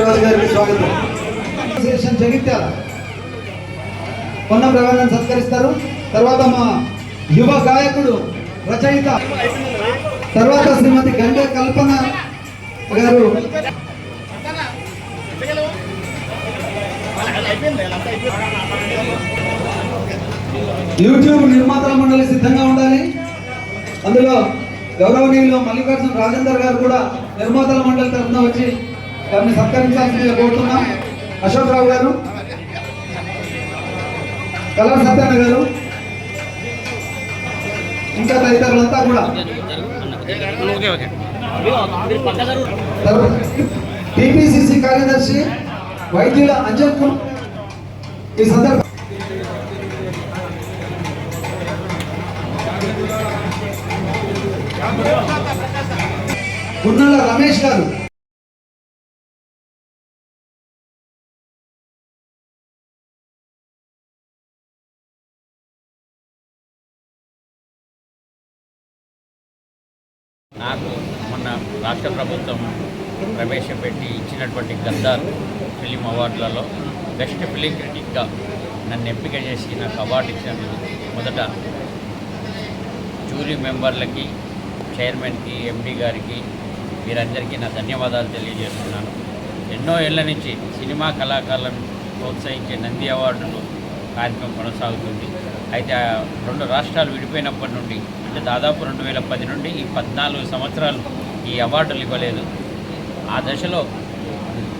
రాజు గారికి స్వాగతం. అసోసియేషన్ జగిత్యాల పొన్నం రవాణాను సత్కరిస్తారు. తర్వాత మా యువ గాయకుడు రచయిత. తర్వాత శ్రీమతి గంట కల్పన గారు. యూట్యూబ్ నిర్మాతల మండలి సిద్ధంగా ఉండాలి. అందులో గౌరవనీయులు మల్లికార్జున రాజేందర్ గారు కూడా నిర్మాతల మండలి తరఫున వచ్చి వారిని సత్కరించాల్సిందిగా కోరుతున్నాం. అశోక్ రావు గారు కలర్ సత్యన్న గారు ఇంకా తదితరులంతా కూడా. టిపిసిసి కార్యదర్శి వైద్యుల అంజన్కు ఈ సందర్భ గున్నాల రమేష్ గారు. నాకు మొన్న రాష్ట్ర ప్రభుత్వం ప్రవేశపెట్టి ఇచ్చినటువంటి గద్దార్ ఫిలిం అవార్డులలో బెస్ట్ ఫిలిం క్రిటిక్గా నన్ను ఎంపిక చేసి నాకు అవార్డు ఇచ్చినందుకు మొదట జూరీ మెంబర్లకి చైర్మన్కి ఎండి గారికి వీరందరికీ నా ధన్యవాదాలు తెలియజేస్తున్నాను. ఎన్నో ఏళ్ళ నుంచి సినిమా కళాకారులను ప్రోత్సహించే నంది అవార్డులు కార్యక్రమం కొనసాగుతుంది. అయితే రెండు రాష్ట్రాలు విడిపోయినప్పటి నుండి అంటే దాదాపు రెండు వేల పది నుండి ఈ పద్నాలుగు సంవత్సరాలు ఈ అవార్డులు ఇవ్వలేదు. ఆ దశలో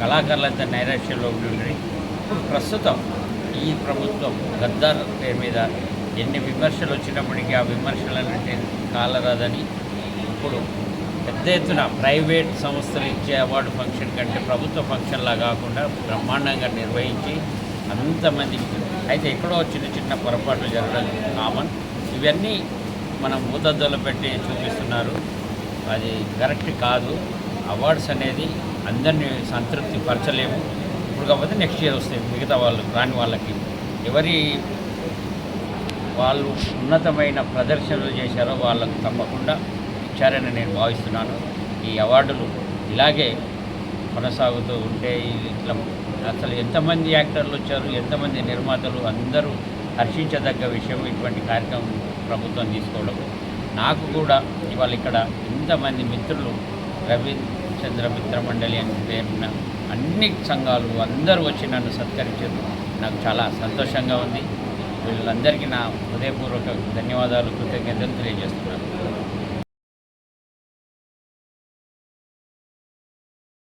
కళాకారులంతా నైరాశ్యంలో ఉండి ఇప్పుడు ప్రస్తుతం ఈ ప్రభుత్వం గద్దార్ పేరు మీద ఎన్ని విమర్శలు వచ్చినప్పటికీ ఆ విమర్శలన్నింటి కాలరాదని ఇప్పుడు పెద్ద ఎత్తున ప్రైవేట్ సంస్థలు ఇచ్చే అవార్డు ఫంక్షన్ కంటే ప్రభుత్వ ఫంక్షన్లా కాకుండా బ్రహ్మాండంగా నిర్వహించి అంతమంది అయితే ఎక్కడో చిన్న చిన్న పొరపాట్లు జరగడం కామన్. ఇవన్నీ మనం మూతద్దలు పెట్టి చూపిస్తున్నారు. అది కరెక్ట్ కాదు. అవార్డ్స్ అనేది అందరినీ సంతృప్తి పరచలేము. ఇప్పుడు కాకపోతే నెక్స్ట్ ఇయర్ వస్తాయి. మిగతా వాళ్ళు రాని వాళ్ళకి. ఎవరి వాళ్ళు ఉన్నతమైన ప్రదర్శనలు చేశారో వాళ్ళకు తప్పకుండా ఇచ్చారని నేను భావిస్తున్నాను. ఈ అవార్డులు ఇలాగే కొనసాగుతూ ఉంటే ఇట్లా అసలు ఎంతమంది యాక్టర్లు వచ్చారు? ఎంతమంది నిర్మాతలు? అందరూ హర్షించదగ్గ విషయం ఇటువంటి కార్యక్రమం ప్రభుత్వం తీసుకోవడం నాకు కూడా ఇవాళ ఇక్కడ ఇంతమంది మిత్రులు రవిచంద్ర మిత్ర మండలి అని పేరున్న అన్ని సంఘాలు అందరూ వచ్చి నన్ను సత్కరించారు. నాకు చాలా సంతోషంగా ఉంది. వీళ్ళందరికీ నా హృదయపూర్వక ధన్యవాదాలు కృతజ్ఞతలు తెలియజేస్తున్నాను.